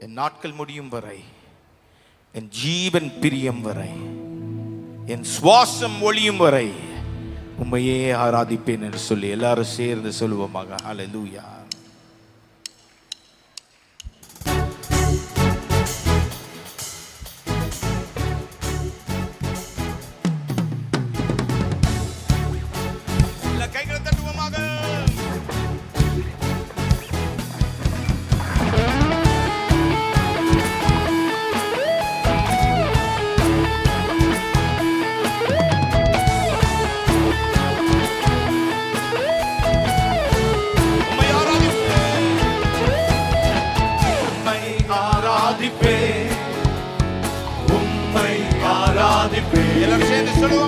என் நாட்கள் முடியும் வரை என் ஜீவன் பிரியம் வரை என் சுவாசம் ஒளியும் வரை உண்மையே ஆராதிப்பேன் என்று சொல்லி எல்லாரும் சேர்ந்து சொல்லுவோமாக. அலை லூயா ஆராதிப்பே உம்மை ஆராதிப்பே எல்லாரும் சேர்ந்து சொல்லுவோம்.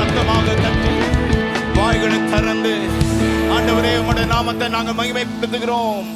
சத்தமாக தட்டி வாய்களை திறந்து ஆண்டவரே உங்களுடைய நாமத்தை நாங்கள் மகிமைப்படுத்துகிறோம்.